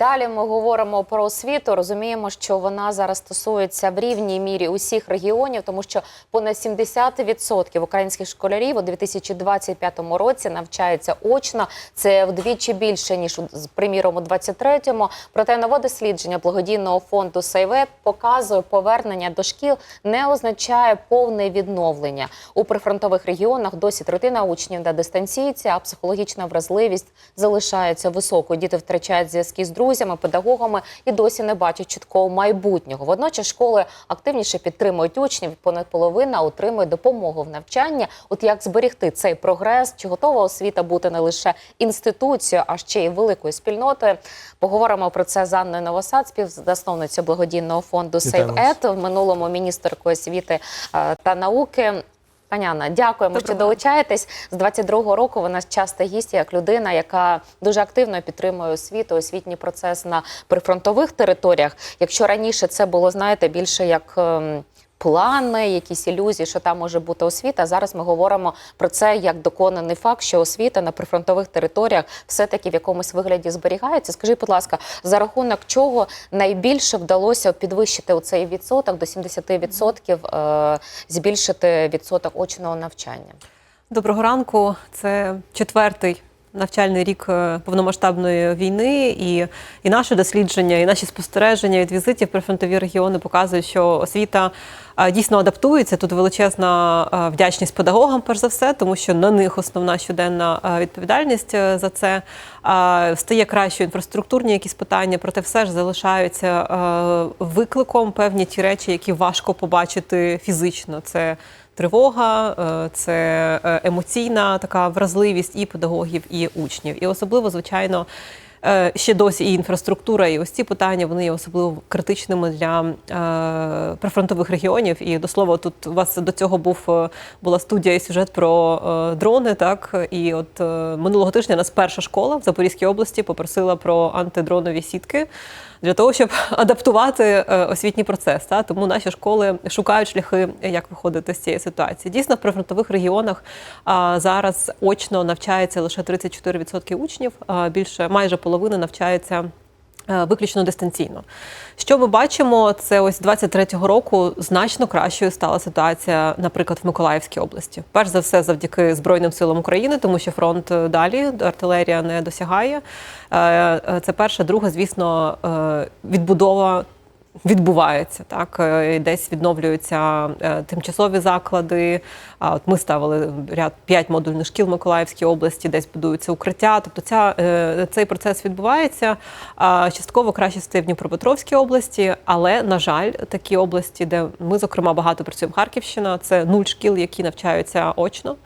Далі ми говоримо про освіту. Розуміємо, що вона зараз стосується в рівній мірі усіх регіонів, тому що понад 70% українських школярів у 2025 році навчаються очно. Це вдвічі більше ніж приміром у 23-му. Проте нове дослідження благодійного фонду Сейвет показує, повернення до шкіл не означає повне відновлення у прифронтових регіонах. Досі третина учнів на дистанційці, а психологічна вразливість залишається високою. Діти втрачають зв'язки з друзями, педагогами і досі не бачать чіткого майбутнього. Водночас школи активніше підтримують учнів. Понад половина отримує допомогу в навчанні. От як зберегти цей прогрес? Чи готова освіта бути не лише інституцією, а ще й великою спільнотою? Поговоримо про це з Анною Новосад, співзасновницею благодійного фонду вас. «Сейв-Ед», в минулому міністеркою освіти е, та науки. Пані Анна, дякуємо, що долучаєтесь. З 22-го року вона часто гість як людина, яка дуже активно підтримує освіту, освітній процес на прифронтових територіях. Якщо раніше це було, знаєте, більше як ем, плани, якісь ілюзії, що там може бути освіта. Зараз ми говоримо про це як доконаний факт, що освіта на прифронтових територіях все-таки в якомусь вигляді зберігається. Скажіть, будь ласка, за рахунок чого найбільше вдалося підвищити у цей відсоток до 70%, е, збільшити відсоток очного навчання? Доброго ранку. Це четвертий навчальний рік е, повномасштабної війни, і, і наше дослідження, і наші спостереження від візитів при фронтові регіони показують, що освіта е, дійсно адаптується. Тут величезна е, вдячність педагогам, перш за все, тому що на них основна щоденна відповідальність за це. Стає кращою інфраструктурні якісь питання, проте все ж залишаються викликом певні ті речі, які важко побачити фізично. Це тривога, е, це е, емоційна така вразливість і педагогів, і учнів. І особливо, звичайно, ще досі і інфраструктура, і ось ці питання вони є особливо критичними для е, прифронтових регіонів. І до слова, тут у вас до цього був е, була студія і сюжет про е, дрони. Так і от е, минулого тижня нас перша школа в Запорізькій області попросила про антидронові сітки для того, щоб адаптувати е, освітній процес. Та? Тому наші школи шукають шляхи, як виходити з цієї ситуації. Дійсно, в прифронтових регіонах зараз очно навчається лише 34% учнів, а більше майже половина навчається. навчаються. Виключно дистанційно. Що ми бачимо, це ось 23-го року значно кращою стала ситуація, наприклад, в Миколаївській області. Перш за все, завдяки Збройним силам України, тому що фронт е, далі, артилерія не досягає. Е, е, Це перше. Друге, звісно, е, відбудова відбувається. Так Е, десь відновлюються е, тимчасові заклади. От ми ставили ряд п'ять модульних шкіл в Миколаївській області, десь будуються укриття. Тобто, ця е, цей процес відбувається. Частково краще в Дніпропетровській області, але на жаль, такі області, де ми зокрема багато працюємо, Харківщина, це нуль шкіл, які навчаються очно.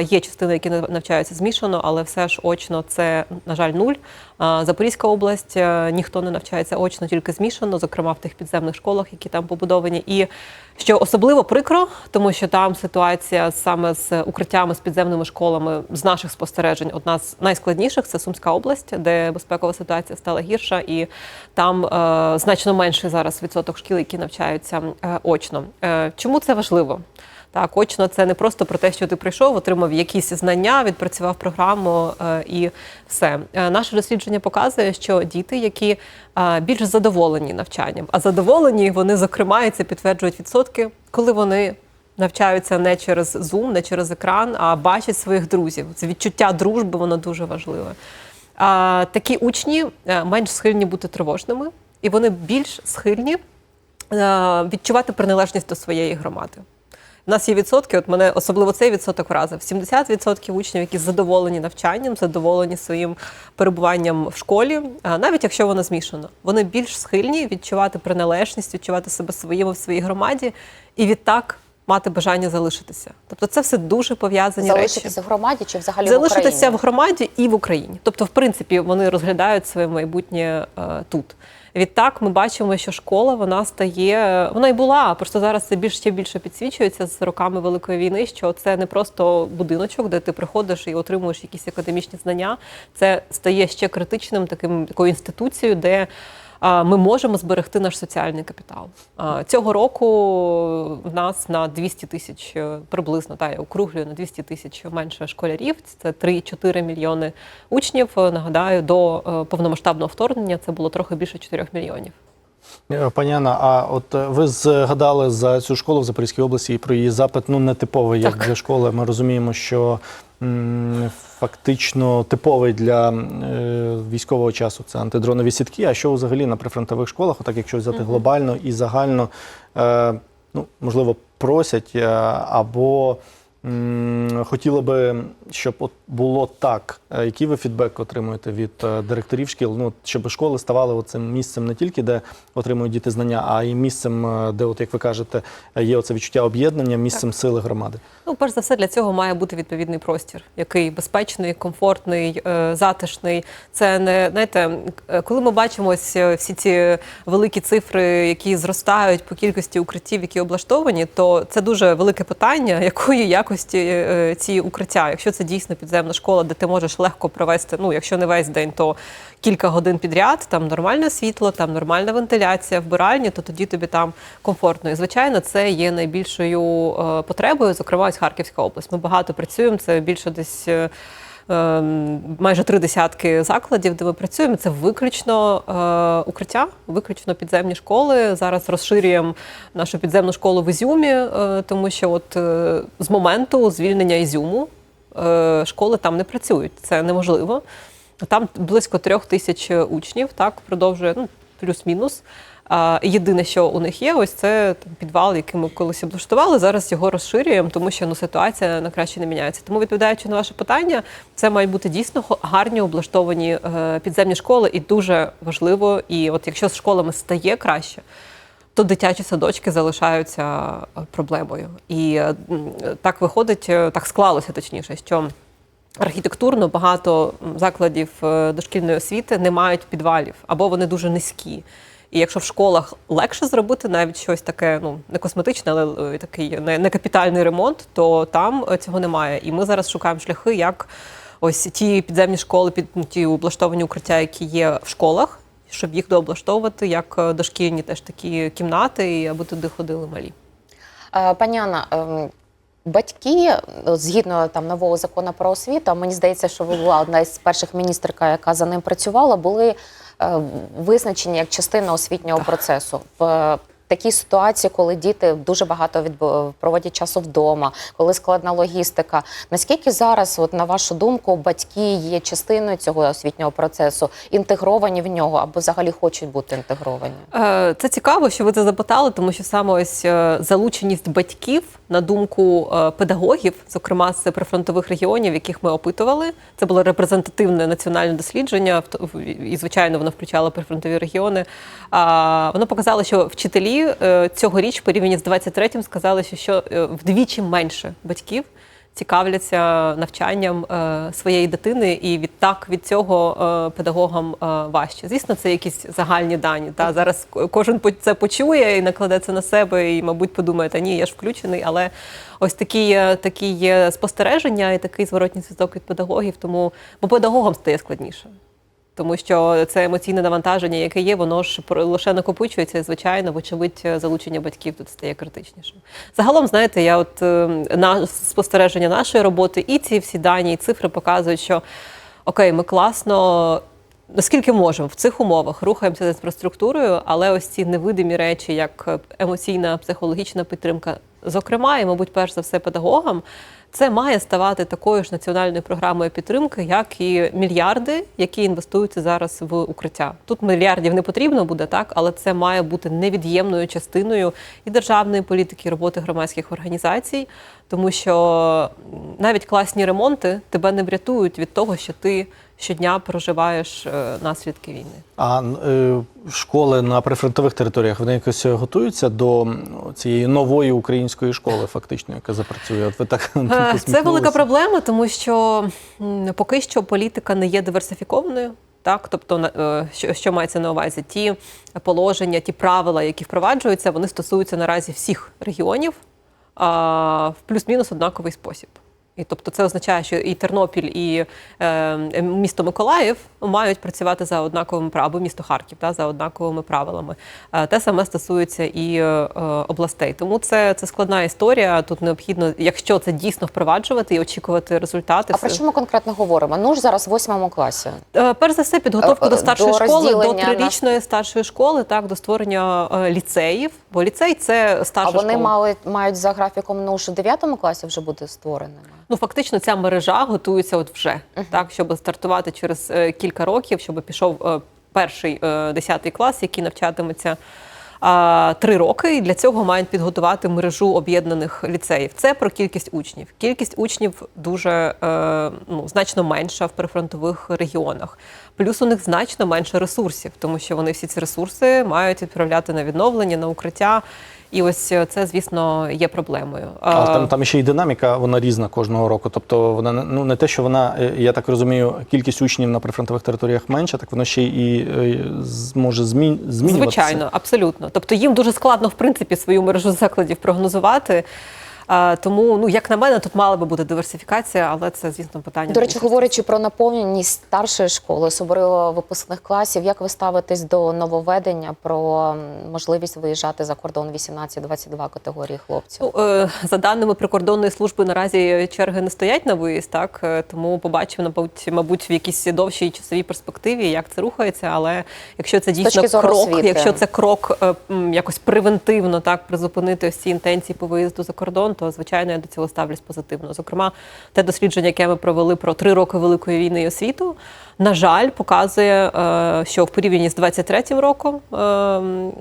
Є частини, які навчаються змішано, але все ж очно це, на жаль, нуль. Запорізька область е, ніхто не навчається очно, тільки змішано, зокрема в тих підземних школах, які там побудовані. І що особливо прикро, тому що там ситуація саме з укриттями з підземними школами з наших спостережень одна з найскладніших це Сумська область, де безпекова ситуація стала гірша, і там е, значно менший зараз відсоток шкіл, які навчаються е, очно. Е, чому це важливо? Так, очно це не просто про те, що ти прийшов, отримав якісь знання, відпрацював програму е, і все. Е, Наше дослідження показує, що діти, які е, більш задоволені навчанням, а задоволені вони, зокрема, і це підтверджують відсотки, коли вони навчаються не через Zoom, не через екран, а бачать своїх друзів. Це відчуття дружби, воно дуже важливе. А, такі учні менш схильні бути тривожними, і вони більш схильні відчувати приналежність до своєї громади. У нас є відсотки, от мене особливо цей відсоток вразив. 70% учнів, які задоволені навчанням, задоволені своїм перебуванням в школі, навіть якщо воно змішано, вони більш схильні відчувати приналежність, відчувати себе своїми в своїй громаді і відтак мати бажання залишитися. Тобто це все дуже пов'язані речі. Залишитися в громаді чи взагалі в Україні? в громаді і в Україні. Тобто, в принципі, вони розглядають своє майбутнє е, тут. Відтак ми бачимо, що школа вона стає, вона й була, просто зараз це більш ще більше підсвічується з роками Великої війни, що це не просто будиночок, де ти приходиш і отримуєш якісь академічні знання. Це стає ще критичним таким такою інституцією, де ми можемо зберегти наш соціальний капітал. Цього року в нас на 200 тисяч е, приблизно, та я округлюю на 200 тисяч менше школярів. Це 3-4 мільйони учнів. Е, Нагадаю, до е, повномасштабного вторгнення це було трохи більше 4 мільйонів. Пані Анна, а от ви згадали за цю школу в Запорізькій області і про її запит ну нетиповий як Так. для школи. Ми розуміємо, що фактично типовий для е, військового часу. Це антидронові сітки. А що взагалі на прифронтових школах, отак якщо взяти глобально і загально, е, ну можливо, просять е, або м, хотіли би, щоб от було так. Е, Який ви фідбек отримуєте від е, директорів шкіл? Ну, щоб школи ставали цим місцем не тільки де отримують діти знання, а й місцем, е, де, от як ви кажете, є оце відчуття об'єднання, місцем сили громади. Ну, перш за все, для цього має бути відповідний простір, який безпечний, комфортний, затишний. Це не знаєте, коли ми бачимо ось всі ці великі цифри, які зростають по кількості укриттів, які облаштовані, то це дуже велике питання, якої якості е, ці укриття. Якщо це дійсно підземна школа, де ти можеш легко провести, ну якщо не весь день, то кілька годин підряд, там нормальне світло, там нормальна вентиляція, вбиральні, то тоді тобі там комфортно. І звичайно, це є найбільшою е, потребою, зокрема ось Харківська область. Ми багато працюємо. Це більше десь. Е, е, Майже три десятки закладів, де ми працюємо. Це виключно е, укриття, виключно підземні школи. Зараз розширюємо нашу підземну школу в Ізюмі, е, тому що от е, з моменту звільнення Ізюму школи там не працюють. Це неможливо. Там близько трьох тисяч учнів, так продовжує ну, плюс-мінус. Єдине, що у них є, ось це там, підвал, який ми колись облаштували. Зараз його розширюємо, тому що ну, ситуація на краще не міняється. Тому, відповідаючи на ваше питання, це мають бути дійсно гарні облаштовані е, підземні школи, і дуже важливо. І от якщо з школами стає краще, то дитячі садочки залишаються е, проблемою. І е, так виходить, так склалося точніше, що архітектурно багато закладів дошкільної освіти не мають підвалів або вони дуже низькі. І якщо в школах легше зробити навіть щось таке, ну не косметичне, але е, такий не, не капітальний ремонт, то там е, цього немає. І ми зараз шукаємо шляхи, як ось ті підземні школи, під ну, ті облаштовані укриття, які є в школах, щоб їх дооблаштовувати, як е, дошкільні теж такі кімнати, і аби туди ходили малі. Пані Анна, ем, батьки, згідно там нового закону про освіту, мені здається, що ви була одна із перших міністерка, яка за ним працювала, були визначені як частина освітнього процесу. Такій ситуації, коли діти дуже багато відбо- проводять часу вдома, коли складна логістика. Наскільки зараз, от на вашу думку, батьки є частиною цього освітнього процесу, інтегровані в нього або взагалі хочуть бути інтегровані? Е, Це цікаво, що ви це запитали, тому що саме ось е, залученість батьків на думку е, педагогів, зокрема з прифронтових регіонів, яких ми опитували. Це було репрезентативне національне дослідження, і звичайно воно включало прифронтові регіони. Воно показало, що вчителі е, цьогоріч, в порівнянні з 23-м, сказали, що, е, вдвічі менше батьків цікавляться навчанням е, своєї дитини, і відтак від цього педагогам важче. Звісно, це якісь загальні дані. Та зараз кожен це почує і накладе це на себе, і, мабуть, подумає, та ні, я ж включений. Але ось такі, такі є спостереження і такий зворотній зв'язок від педагогів, тому бо педагогам стає складніше. Тому що це емоційне навантаження, яке є, воно ж лише накопичується, звичайно, вочевидь, залучення батьків тут стає критичнішим. Загалом, знаєте, я от е, на спостереження нашої роботи, і ці всі дані, і цифри показують, що окей, ми класно. Наскільки можемо в цих умовах рухаємося з інфраструктурою, але ось ці невидимі речі, як емоційна, психологічна підтримка, зокрема, і, мабуть, перш за все педагогам, це має ставати такою ж національною програмою підтримки, як і мільярди, які інвестуються зараз в укриття. Тут мільярдів не потрібно буде, так, але це має бути невід'ємною частиною і державної політики, і роботи громадських організацій, тому що навіть класні ремонти тебе не врятують від того, що ти щодня проживаєш е, наслідки війни. А е, школи на прифронтових територіях вони якось готуються до цієї нової української школи, фактично, яка запрацює. От ви так Е, Це велика проблема, тому що поки що політика не є диверсифікованою. Так, тобто, е, що, що мається на увазі? Ті положення, ті правила, які впроваджуються, вони стосуються наразі всіх регіонів а, в плюс-мінус однаковий спосіб. І тобто це означає, що і Тернопіль, і е, місто Миколаїв мають працювати за однаковими правилами, або місто Харків та, за однаковими правилами. Е, те саме стосується і е, е, областей. Тому це, це складна історія. Тут необхідно, якщо це дійсно впроваджувати і очікувати результати. А про все- що ми конкретно говоримо? Ну ж зараз в восьмому класі. Е, Перш за все, підготовка Е, до старшої до школи, до розділення на- трирічної старшої школи, так до створення е, ліцеїв. Бо ліцей це А вони школа. мали мають за графіком ну ж в дев'ятому класі вже бути створеними. Ну фактично, ця мережа готується от вже так, щоб стартувати через е, кілька років, щоб пішов е, перший е, десятий клас, який навчатиметься. Три роки і для цього мають підготувати мережу об'єднаних ліцеїв. Це про кількість учнів. Кількість учнів дуже ну, значно менша в прифронтових регіонах. Плюс у них значно менше ресурсів, тому що вони всі ці ресурси мають відправляти на відновлення, на укриття. І ось е, це, звісно, є проблемою. Але Е, там, там ще й динаміка, вона різна кожного року. Тобто вона ну не те, що вона, е, я так розумію, кількість учнів на прифронтових територіях менша, так воно ще й е, може змін, змінюватися. Звичайно, абсолютно. Тобто їм дуже складно, в принципі, свою мережу закладів прогнозувати. Тому, ну як на мене, тут мала би бути диверсифікація, але це, звісно, питання. До речі, говорячи про наповненість старшої школи, особливо випускних класів, як ви ставитесь до нововведення про можливість виїжджати за кордон 18-22 категорії хлопців? Ну, е, за даними прикордонної служби, наразі черги не стоять на виїзд, так Е, тому побачимо, мабуть, мабуть, в якійсь довшій часовій перспективі, як це рухається. Але якщо це дійсно крок, освіти. якщо це крок е, якось превентивно так призупинити ось ці інтенції по виїзду за кордон, то звичайно я до цього ставлюсь позитивно. Зокрема, те дослідження, яке ми провели про три роки великої війни і освіту, на жаль, показує, е, що в порівнянні з 23-м роком е, м, е,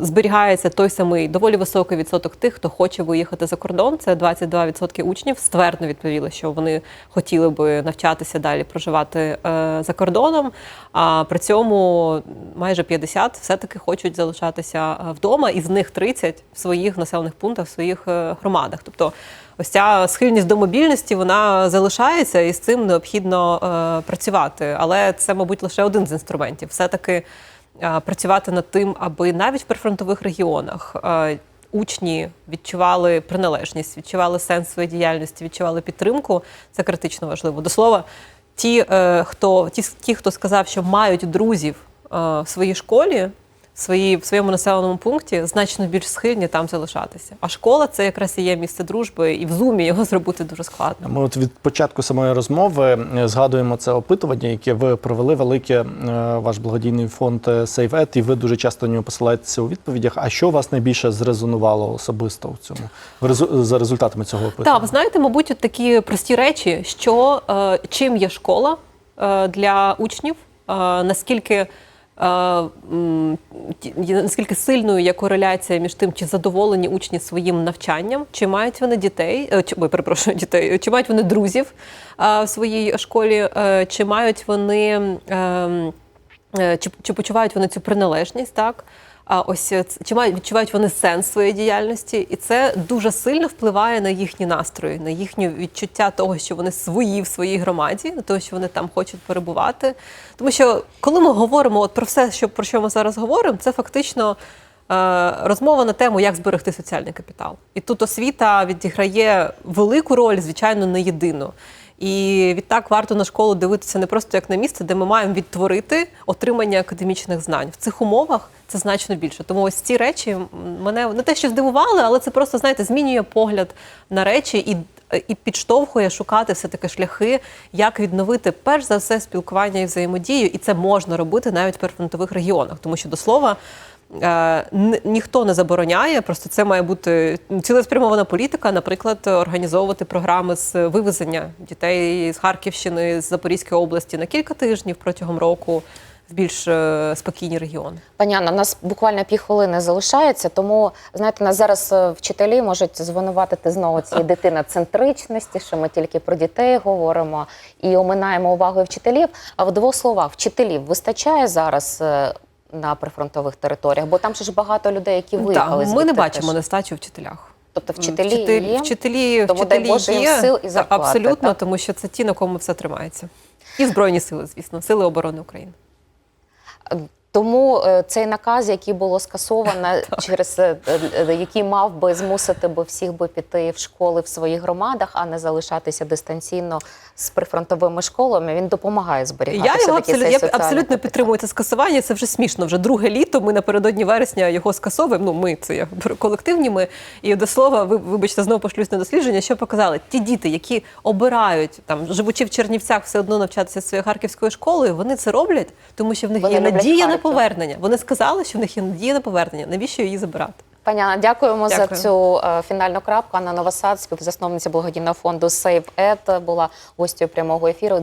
зберігається той самий доволі високий відсоток тих, хто хоче виїхати за кордон. Це 22% учнів ствердно відповіли, що вони хотіли би навчатися далі, проживати е, за кордоном. А при цьому майже 50 все-таки хочуть залишатися вдома, і з них 30 в своїх населених пунктах, в своїх е, громадах. Тобто ось ця схильність до мобільності вона залишається, і з цим необхідно е, працювати. Але це, мабуть, лише один з інструментів. Все-таки е, працювати над тим, аби навіть в прифронтових регіонах. е, Учні відчували приналежність, відчували сенс своєї діяльності, відчували підтримку. Це критично важливо. До слова, ті, е, хто ті, хто сказав, що мають друзів е, в своїй школі, в, своїй, в своєму населеному пункті, значно більш схильні там залишатися. А школа це якраз і є місце дружби, і в зумі його зробити дуже складно. Ми от від початку самої розмови е, згадуємо це опитування, яке ви провели велике, е, ваш благодійний фонд е, SaveEd, і ви дуже часто на нього посилаєтеся у відповідях. А що вас найбільше зрезонувало особисто у цьому за результатами цього опитування? Так, ви знаєте, мабуть, от такі прості речі, що чим є школа для учнів, наскільки. Наскільки сильною є кореляція між тим, чи задоволені учні своїм навчанням, чи мають вони дітей, е, чи перепрошую, дітей, чи мають вони друзів в своїй школі, е, чи мають вони ем, е, чи, чи почувають вони цю приналежність, так? А ось е, чи мають відчувають вони сенс своєї діяльності, і це дуже сильно впливає на їхні настрої, на їхнє відчуття того, що вони свої в своїй громаді, на того, що вони там хочуть перебувати. Тому що коли ми говоримо от про все, що про що ми зараз говоримо, це фактично. е, Розмова на тему, як зберегти соціальний капітал, і тут освіта відіграє велику роль, звичайно, не єдину. І відтак варто на школу дивитися не просто як на місце, де ми маємо відтворити отримання академічних знань. В цих умовах це значно більше. Тому ось ці речі мене не те, що здивували, але це просто знаєте, змінює погляд на речі і. І підштовхує шукати все таки шляхи, як відновити перш за все спілкування і взаємодію, і це можна робити навіть в прифронтових регіонах, тому що до слова ніхто не забороняє, просто це має бути цілеспрямована політика, наприклад, організовувати програми з вивезення дітей з Харківщини, з Запорізької області на кілька тижнів протягом року в більш е, спокійні регіони. Пані Анна, у нас буквально півхвилини залишається, тому знаєте, нас зараз е, вчителі можуть звинуватити знову цієї дитиноцентричності, що ми тільки про дітей говоримо і оминаємо увагою вчителів. А в двох словах, вчителів вистачає зараз е, на прифронтових територіях, бо там ще ж багато людей, які виїхали. Так, ми не бачимо теж. нестачу вчителях. Тобто вчителі вчителі, є. вчителі, Тому дай вчителі Боже їм сил і зарплати, абсолютно, так? тому що це ті, на кому все тримається. І Збройні сили, звісно, сили оборони України. Тому е, цей наказ, який було скасовано, через е, е, який мав би змусити би всіх би піти в школи в своїх громадах, а не залишатися дистанційно з прифронтовими школами, він допомагає зберігати Я його абсолютно, я абсолютно підтримую це скасування. Це вже смішно. Вже друге літо. Ми напередодні вересня його скасовуємо. Ну, ми це я колективні. Ми і до слова, ви вибачте, знову пошлюсь на дослідження. Що показали? Ті діти, які обирають там, живучи в Чернівцях, все одно навчатися своєю харківською школою. Вони це роблять, тому що в них Вони є надія на. Повернення. Вони сказали, що в них є надія на повернення. Навіщо її забирати? Пані Анна, дякуємо за цю е, фінальну крапку. Анна Новосад, співзасновниця благодійного фонду Save Ed, була гостю прямого ефіру.